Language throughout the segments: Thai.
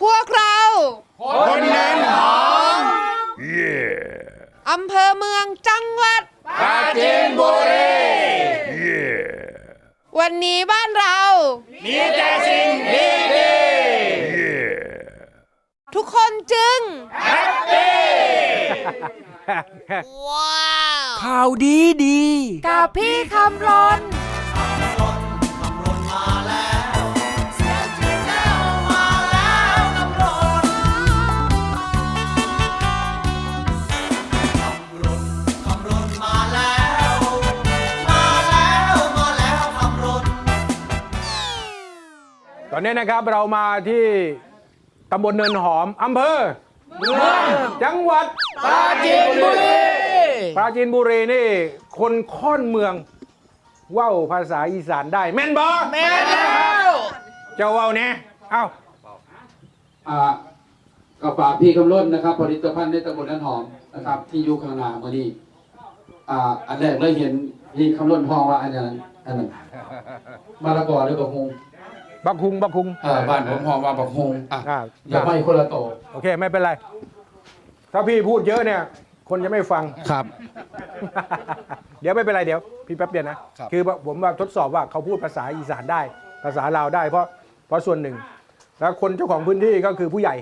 พวกเราคนเน้นหอมอำเภอเมืองจังหวัด ปราจีนบุรีวันนี้บ้านเรา มีแต่สิ่งดีดีทุกคนจึง แฮปปี้ข่าวดีดี กับพี่คำรน อนนี้นะครับเรามาที่ตำบลเนินหอมอำเภอเมืองจังหวัดปราจีนบุรีปราจีนบุรีนี่ คนค่อนเมืองเว้าภาษาอีสานได้แม่นบอแม่แล้วเจ้าเว้าเนี่ยเอ้าอ่าก็ฝากพี่คำล้นนะครับผลิตภัณฑ์ในตำบลนันหอมนะครับ ที่อยู่ข้างหน้ามื่อนี้อ่าอันแรกเลยเห็นพี่คำล้นห้องว่าอันนั้นอันนั้นมะละกอหรือบักฮง บักคุงบักคุงเอ่อบ้านผมห้องว่าบักฮงอะอ่าอย่าไม่คนละโตโอเคไม่เป็นไร ถ้าพี่พูดเยอะเนี่ย คนจะไม่ฟัง ครับ เดี๋ยวไม่เป็นไรเดี๋ยว พี่แป๊บเดียวนะครับ คือผมว่าทดสอบว่าเขาพูดภาษาอีสานได้ ภาษาลาวได้เพราะเพราะส่วนหนึ่ง แล้วคนเจ้าของพื้นที่ก็คือผู้ใหญ่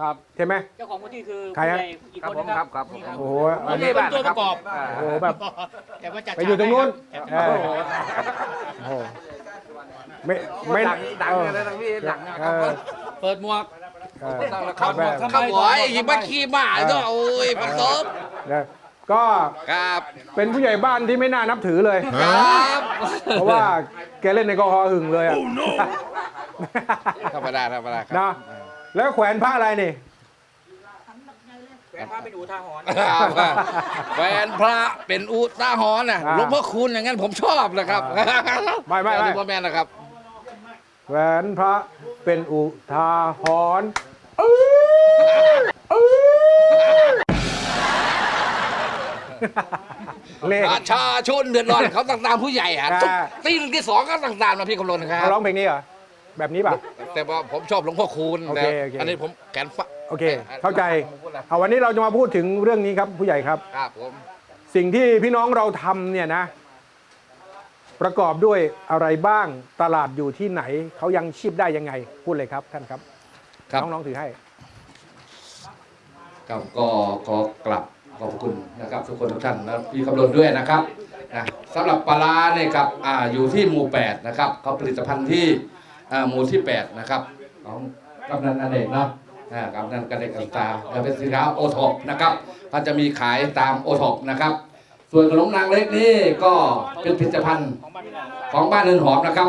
ครับใช่ไหม เจ้าของพื้นที่คือใครฮะ ผู้ใหญ่อีกคนนึงครับ นี่ครับโอ้โหอันนี้เป็นตัวประกอบ โอ้โหแบบ แต่ว่าจัดไปอยู่ตรงนู้น ฉากเอให้อครับ โอ้โห ไม่ไม่ดังเลยนะพี่ดังเออเปิดหมวกเออขับแบบทำไมโอ้ยหิมะขี้หมาเนาะโอ้ยปักซบนะก็ครับเป็นผู้ใหญ่บ้านที่ไม่น่านับถือเลย ครับเพราะว่าแกเล่นในกอฮอล์หึงเลยอะธรรมดาธรรมดาครันะแล้วแขวนพระอะไรนี่แฟนพาไปดูท่าหอนครับแฟนพระเป็นอุตาหรณ์น่ะอ่าหลวงพ่อคุณอย่างนั้นผมชอบนะครับไม่ไม่ไม่พ่อแม่นะครับ แหวนพระเป็นอุทาหรณ์เล่นประชาชนเดือดร้อนเขาต่างๆผู้ใหญ่อะอ่าทุกตีหนึ่งที่สองก็ต่างๆนะพี่กำลนครัเขาบ ร้องเพลงนี้เหรอ แบบนี้ป่ะ แต่ว่าผมชอบหลวงพ่อคูณโอเคนะโอเค อันนี้ผมแขนฟ้าโอเค เข้าใจเอาวันนี้เราจะมาพูดถึงเรื่องนี้ครับผู้ใหญ่ครับ ครับผม สิ่งที่พี่น้องเราทำเนี่ยนะ ประกอบด้วยอะไรบ้างตลาดอยู่ที่ไหนเขายังชีพได้ยังไง พูดเลยครับท่านครับครับน้องๆถือให้ครับก็ขอกลับขอบคุณนะครับ ทุกคนทุกท่านนะพี่กำลนด้วยนะครับนะสำหรับปลาร้าเนี่ยครับอ่าอยู่ที่หมู่ 8 นะครับเขาผลิตภัณฑ์ที่อ่าหมู่ที่ 8 นะครับ ของกำนันอเนกเนาะอ่ากับนั่นกระเด็กตาและเป็นสินค้าโอท็อปนะครับก็จะมีขายตามโอท็อปนะครับ ส่วนขนมนางเล็กนี่ก็เป็นผลิตภัณฑ์ของบ้านพี่น้องของบ้านเนินหอมนะครับ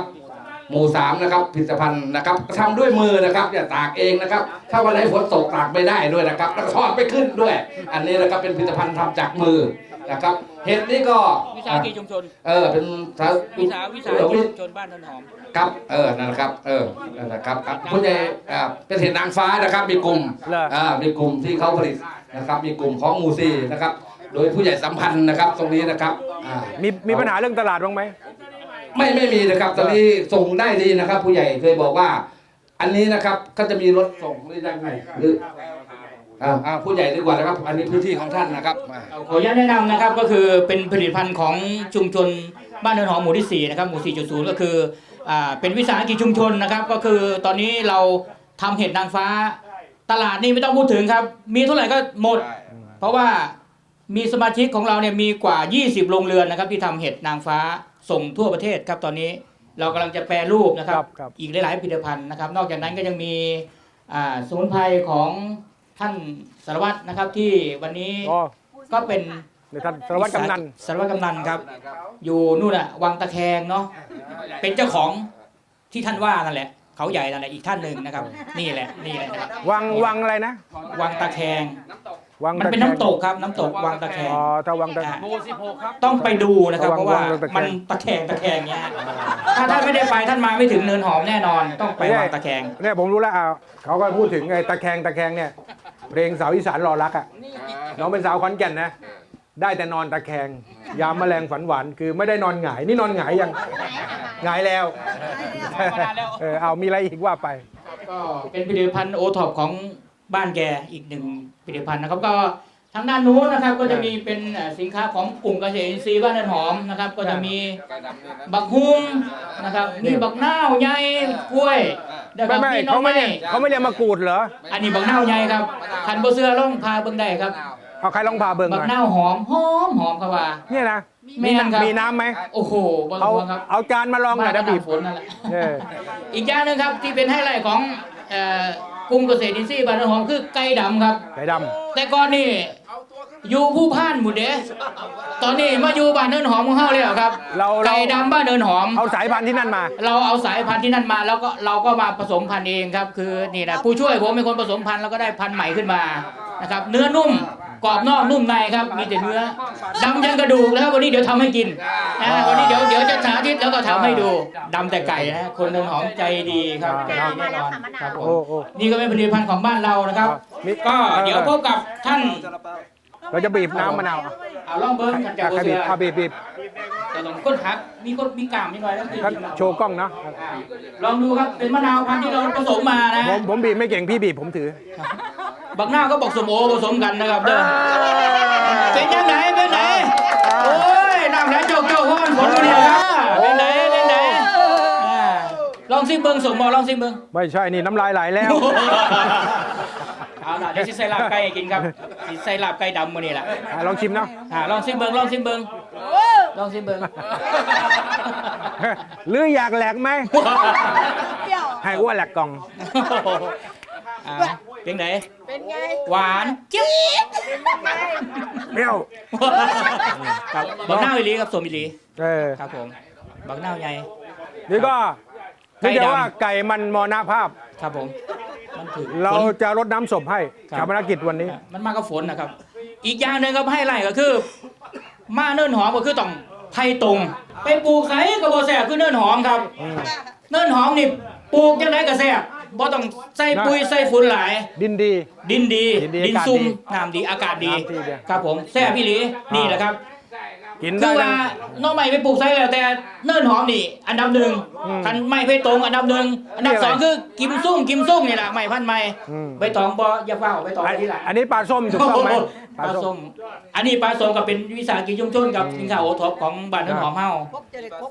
หมู่สามนะครับผลิตภัณฑ์นะครับทำด้วยมือนะครับอย่าตากเองนะครับ ถ้าวันไหนฝนตกตากไม่ได้ด้วยนะครับ แล้วก็ทอดไม่ขึ้นด้วย อันนี้นะครับเป็นผลิตภัณฑ์ทำจากมือนะครับ เห็ดนี่ก็วิสาหกิจชุมชน เออเป็นสาวิสาวิสาหกิจชุมชนบ้านต้นหอมครับเออนั่นนะครับ เออนั่นนะครับครับผู้ใหญ่อ่าเป็นเห็ดนางฟ้านะครับ มีกลุ่มเหรออ่อ่ามีกลุ่มที่เขาผลิตนะครับ มีกลุ่มของหมูซีนะครับ โดยผู้ใหญ่สัมพันธ์นะครับ ตรงนี้นะครับอ่ามีมีปัญหาเรื่องตลาดบ้างไหม ไม่ไม่มีนะครับตอนนี้ส่งได้ดีนะครับ ผู้ใหญ่เคยบอกว่า อันนี้นะครับก็จะมีรถส่งหรือยังไงหรืออ่าอ่าผู้ใหญ่ดีกว่านะครับ อันนี้พื้นที่ของท่านนะครับอ่า ขออนุญาตแนะนำนะครับก็คือเป็นผลิตภัณฑ์ของชุมชนบ้านเนินหอมหมู่ที่ 4 นะครับหมู่ 4.0 ก็คืออ่าเป็นวิสาหกิจชุมชนนะครับ ก็คือตอนนี้เราทำเห็ดนางฟ้า ตลาดนี่ไม่ต้องพูดถึงครับ มีเท่าไหร่ก็หมด เพราะว่า มีสมาชิกของเราเนี่ยมีกว่า 20 โรงเรือนนะครับ ที่ทำเห็ดนางฟ้าส่งทั่วประเทศครับตอนนี้เรากำลังจะแปรรูปนะครับครับครับ อีกหลาย ๆ ผลิตภัณฑ์นะครับ นอกจากนั้นก็ยังมีอ่าสมุนไพรของท่านสารวัตรนะครับที่วันนี้อ๋อก็เป็นในท่านสารวัตรกำนันสารวัตรกำนันครับ อยู่นู่นอะวังตะแคงเนาะเป็นเจ้าของที่ท่านว่านั่นแหละเขาใหญ่นั่นแหละอีกท่านหนึ่งนะครับ นี่แหละนี่แหละนะครับวังวังอะไรนะ วังตะแคง วังมันเป็นตะแคงน้ำตกครับ น้ำตกวังตะแคง อ๋อถ้าวังตะอ่าต้องไปดูนะครับ เพราะว่ามันตะแคงตะแคงเงี้ยถ้าท่านไม่ได้ไปท่านมาไม่ถึงเนินหอมแน่นอน ต้องไปวังตะแคง เนี่ยผมรู้แล้วอ่าเขาก็พูดถึงไอ้ตะแคงตะแคงเนี่ย เพลงสาวอีสานรอรักอะน้องเป็นสาวขอนแก่นนะ ได้แต่นอนตะแคง ยามแมลงฝันหวานคือไม่ได้นอนหงายนี่นอนหงายยังหงายแล้วเออเอามีอะไรอีกว่าไป ก็เป็นผลิตภัณฑ์โอท็อปของ บ้านแกอีกหนึ่งผลิตภัณฑ์นะครับ ก็ทางด้านนู้นนะครับก็จะมีเป็นเอ่อสินค้าของกลุ่มเกษตรอินทรีย์บ้านเนินหอมนะครับ ก็จะมีบักฮุงนะครับมีบักนาวใหญ่กล้วยนะคไม่รับไม่มีหน้อเขาไม่ไม้ได้เขาไม่ได้มากรูดเหรออันนี้บักนาวใหญ่ครับคันโบเสื้อล่องพาเบิ่งได้ครับ เอาใครลองพาเบิ่งหบักน่อยนาวหอมหอมหอมครับว่า เนี่ยนะแม่มีนครับน้ำมีน้ำไหมโอ้โหบนเอาหัวครับเอาจานมาลองหน่อยนะบีบฝนนั่นแหละ เอออีกอย่างหนึงครับที่เป็นไฮไลท์ของเอ่อ กลุ่มเกษตรอินทรีย์บ้านเนินหอมคือไก่ดำครับ ไก่ดแต่ก่อนนี่อยู่ผู้พานหมุดเด้ตอนนี้มาอยู่บ้านเนินหอมของเฮาแล้วครับำเราเราไก่ดำบ้านเนินหอม เอาสายพันธุ์ที่นั่นมา เราเอาสายพันธุ์ที่นั่นมาแล้วก็เราก็มาผสมพันธุ์เองครับ คือนี่นะผู้ช่วยผมเป็นคนผสมพันธุ์แล้วก็ได้พันธุ์ใหม่ขึ้นมานะครับเนื้อนุ่ม กรอบนอกนุ่มในครับ มีแต่เนื้อดำยันกระดูกนะครับวันนี้เดี๋ยวทำให้กินนะวันนี้เดี๋ยวเดี๋ยวจะสาธิตแล้วก็ทำให้ดูดำแต่ไก่นะคนเนินหอมใจดีครับใจดีแน่นอนครับผมโอ้โอ้นี่ก็เป็นผลิตภัณฑ์ของบ้านเรานะครับ มีก็เดี๋ยวพบกับท่านเราจะบีบน้ำมะนาวเอาล่องเบิ้งกันจากอะโบใครบีเสืบอเอาบีบบีบแต่ต้องก้นหักมีก้นมีกล้ามนิดหน่อยแล้วท่านโชว์กล้องเนาะอ่าลองดูครับเป็นมะนาวพันธุ์ที่เราผสมมานะ ผมผมบีบไม่เก่งพี่บีบผมถือ บักหน้าก็บอกสมโอผสมกันนะครับเด้อเป็นยังไงเป็นไหนโอ้ยน้ำไหลโจกโจกเพราะมันฝนอยู่นี่ครับเป็นไหนเป็นไหนอ่าลองซิเบิ้งสมบอลองซิเบิ้งไม่ใช่นี่น้ำลายไหลแล้วเอาล่ะเดี๋ยวสิใส่ลาบไก่ให้กินครับสิใส่ลาบไก่ดำมื้อนี้ล่ะอะลองชิมเนาะอ่าลองซิเบิ้งลองซิเบิ้งลองซิเบิ้งหรืออยากแหลกไหมให้อ้วนแหลกกล่องอ่าเป็นไหนเป็นไง หวานเจี๊ยบเปรี้ยวครับบักหน้าอีหลีครับสมอีหลีเออครับผมบักหน้าใหญ่ นี่ก็ไก่นี่ดำ จะว่าไก่มันมรณภาพ ครับผม มันถือเราฝนจะรดน้ำศพให้ครับ ชาปนกิจวันนี้ มันมากับฝนนะครับ อีกอย่างหนึ่งครับให้ไล่ก็คือ มาเนิ่นหอมก็คือต้องไทยตรงไปปลูกไสก็บ่แซ่บคือเนิ่นหอมครับ เนิ่นหอมนี่ปลูกจังไดก็แซ่บ บ่ต้องใส่ปุ๋ยใส่ฝุ่นหลาย ดินดี ดินดี ดินดีดินอากาศซุ่มดีน้ำดีอากาศดี น้ำดีเดียว ครับผมแซ่บพี่หลีนี่แหละครับ กินคืได้อทั้ว่าง หน้องใหม่ไปปลูกไซแล้วแต่เนิ่นหอมนี่ อันดับหนึ่งอืมคันไม่ไปตรงอันดับหนึ่งอันดับนี่อะไรสองคือกิมซุ่งกิมซุ่งนี่แหละไม่พันไม่อืม ใบตองบออย่าเฝ้าใบตองอันที่หลังอันนี้ปลาส้มถูกต้องไหมปลาส้มอันนี้ปลาส้มกับเป็นวิสาหกิจชุมชนกับสินค้าโอท็อปของบ้านเนินหอมเฮา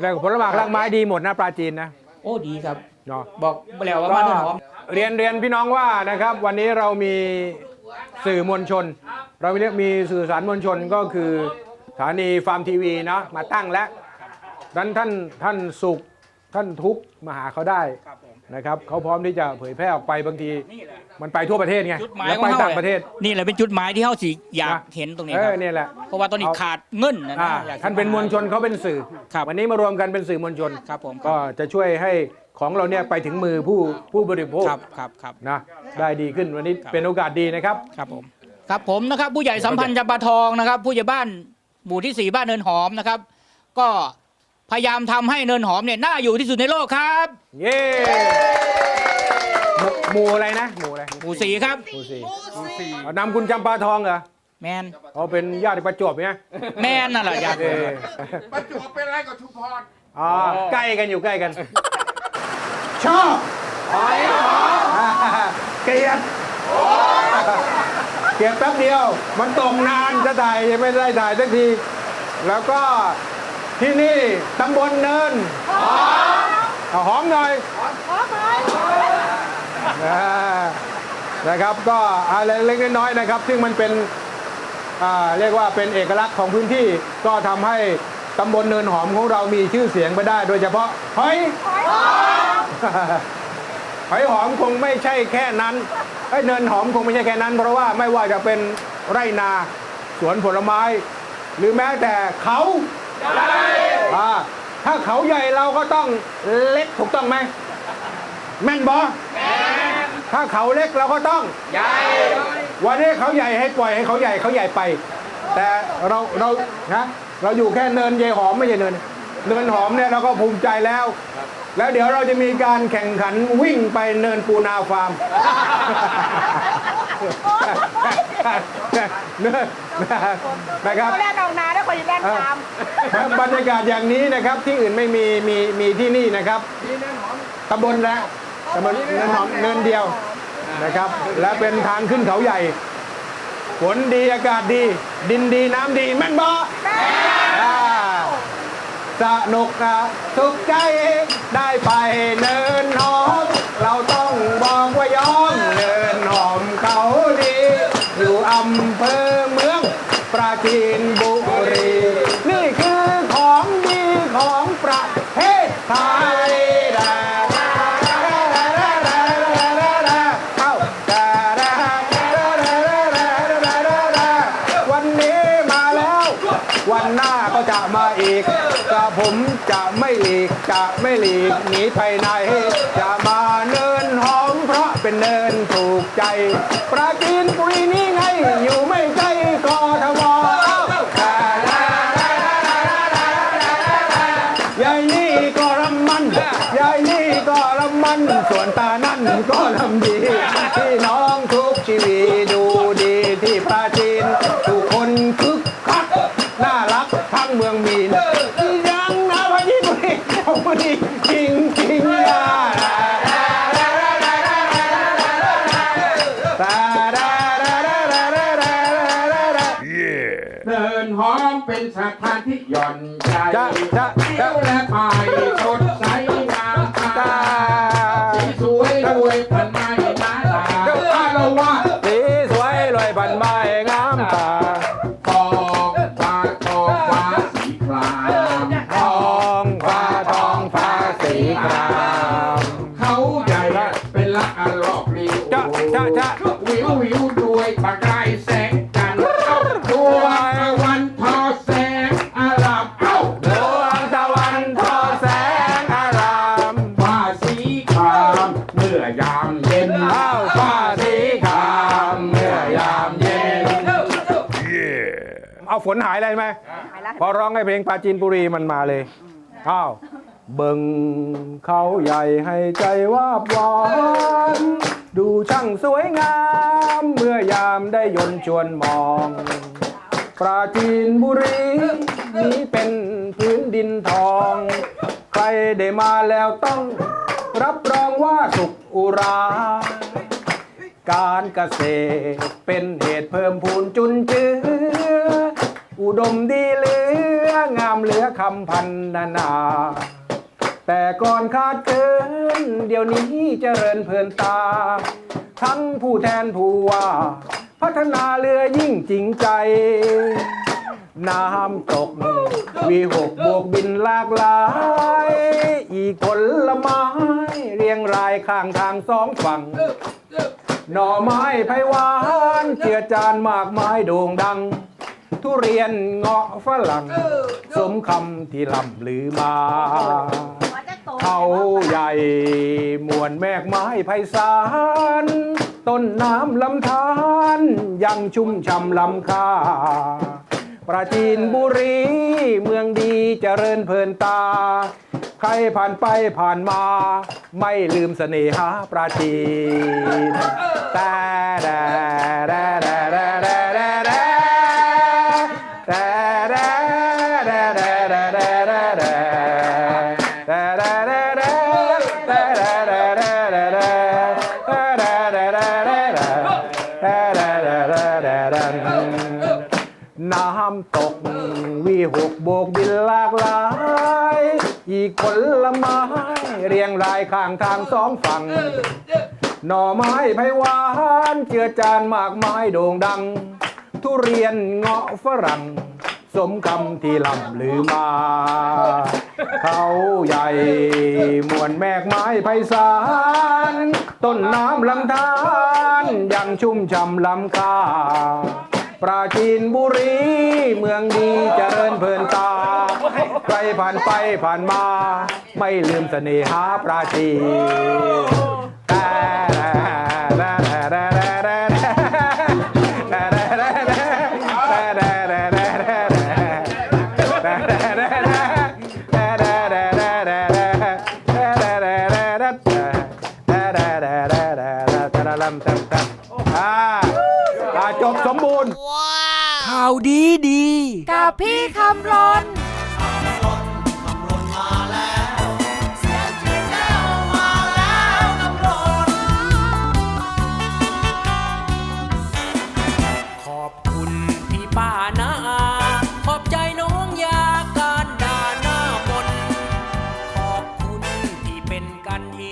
แล้วผลไม้รากไม้ดีหมดนะปลาจีนนะ โอ้ดีครับ เนาะบอกแล้วว่าบ้านเนินหอม เรียนเรียนพี่น้องว่านะครับ วันนี้เรามีสื่อมวลชน เราเรียกมีสื่อสารมวลชนก็คือสถานีฟาร์มทีวีนะมาตั้งแล้วดันท่านท่านสุขท่านทุกข์มาหาเขาได้นะครับเขาพร้อมที่จะเผยแพร่ออกไปบางทีมันไปทั่วประเทศไงจุดหมายแล้วขอไปงเฮาต่างประเทศ นี่แหละเป็นจุดหมายที่เฮาสิอยากนะ เห็นตรงนี้เอคอรับเนี่ยแหละ เพราะว่าตอนนี้เอา ขาดเงินนะอ่านะอยากท่านเป็นมวลชนเขาเป็นสื่อ ครับ วันนี้มารวมกันเป็นสื่อมวลชน ครับผม ก็จะช่วยให้ ของเราเนี่ยไปถึงมือผู้ผู้บริโภคครับครับครับนะได้ดีขึ้นวันนี้ครับเป็นโอกาสดีนะครับ ครับผมครับผมนะครับ ผู้ใหญ่สัมพันธ์จำปาทองนะครับ ผู้ใหญ่บ้านหมู่ที่สี่บ้านเนินหอมนะครับ ก็พยายามทำให้เนินหอมเนี่ยน่าอยู่ที่สุดในโลกครับ เย้หมู่หมู่อะไรนะหมู่อะไรหมู่สี่ครับ หมู่สี่เอานำคุณจำปาทองเหรอแมนเขาเป็นญาติประจวบเนี่ยแมนนั่นแหละอยากเออประจวบเป็นอะไรกับชุมพรอ๋อใกล้กันอยู่ใกล้กัน ชอบเกลียดเกลียดแป๊บเดียว มันตรงนานจะถ่ายยังไม่ได้ถ่ายสักที แล้วก็ที่นี่ตำบลเนินเอาหอมหน่อยอ่านะครับก็อะไรเล็กๆน้อยๆนะครับ ซึ่งมันเป็นอ่าเรียกว่าเป็นเอกลักษณ์ของพื้นที่ก็ทำให้ตำบลเนินหอมของเรามีชื่อเสียงไปได้ โดยเฉพาะหอย หอยหอมคงไม่ใช่แค่นั้นไอ้ยเนินหอมคงไม่ใช่แค่นั้น เพราะว่าไม่ว่าจะเป็นไร่นาสวนผลไม้ หรือแม้แต่เขาอ่าถ้าเขาใหญ่เราก็ต้องเล็กถูกต้องไหมแม่นบอถ้าเขาเล็กเราก็ต้องใหญ่วันนี้เขาใหญ่ให้ปล่อยให้เขาใหญ่เขาใหญ่ไป แต่เราเรานะเราอยู่แค่เนินเยหอมไม่ใช่เนิน เนินหอมเนี่ยเราก็ภูมิใจแล้ว แล้วเดี๋ยวเราจะมีการแข่งขันวิ่งไปเนินปูนาฟาร์มเนินนะครับเขาเล่นออกนาแล้วคนจะเล่นตามครับบรรยากาศอย่างนี้นะครับที่อื่นไม่มีมีมีที่นี่นะครับตำบลแล้วตำบลเนินหอมเนินเดียวนะครับ และเป็นทางขึ้นเขาใหญ่ฝนดีอากาศดี ดินดีน้ำดีแม่นบ่อ่า สนุกนะสุขใจได้ไปเนินหอม เราต้องบอกว่ายอมเนินหอมเขาดี อยู่อำเภอเมืองปราจีนบุรี นี่คือของดีของประเทศไทยเอ้าวันนี้มาแล้ว วันหน้าก็จะมาอีก ผมจะไม่หลีกจะไม่หลีกหนีไปไหนจะมาเนินหอมเพราะเป็นเนินถูกใจ ปราจีนบุรีนี่ไงอยู่ไม่ไกลกทมเอ้ายายนี่ก็รำมันยายนี่ก็รำมัน ส่วนตานั่นก็รำดีพี่น้องทุกชีวิต ฝนหายอะไรไหมพอร้องให้เพลงปราจีนบุรีมันมาเลยอ้าวเบิ่งเขาใหญ่ให้ใจวาบหวานดูช่างสวยงาม เมื่อยามได้ยนต์ชวนมองปราจีนบุรีนี้เป็นพื้นดินทอง ใครได้มาแล้วต้อง รับรองว่าสุขอุรา การเกษตรเป็นเหตุเพิ่มพูนจุนเจือ อุดมดีเหลืองามเหลือคำพันนานา แต่ก่อนขาดเกิน เดี๋ยวนี้เจริญเพลินตา ทั้งผู้แทนผู้ว่า พัฒนาเรือยิ่งจริงใจ น้ำตก วีหกบวกบินหลากหลาย อีกผลไม้ เรียงรายข้างทางสองฝั่งหน่อไม้ไผ่หวาน เจือจานมากมายโด่งดัง ทุเรียนเงาะฝรั่งสมคำที่ล่ำลือมาเขาใหญ่มวลแมกไม้ไพศาลต้นน้ำลำธารยังชุ่มช่ำลำคาปราจีนบุรี เมืองดีเจริญเพลินตา ใครผ่านไปผ่านมา ไม่ลืมเสน่หาปราจีนแต่แดแดแด น้ำตกวีหกโบกบินหลากหลาย อีกผลไม้เรียงรายข้างทางสองฝั่ง หน่อไม้ไผ่หวานเจือจานมากมายโด่งดัง ทุเรียนเงาะฝรั่ง สมคำที่ล่ำลือมา เขาใหญ่ มวลแมกไม้ไพศาลต้นน้ำลำธารยังชุ่มช่ำลำคาปราจีนบุรี เมืองดีเจริญเพลินตา ใครผ่านไปผ่านมา ไม่ลืมเสน่หาปราจีนแต่ ตั้มตั้มตั้มอ่าอ่าจบสมบูรณ์ ข่าวดีดี กับพี่คำรนขอบคุณที่ป้านะ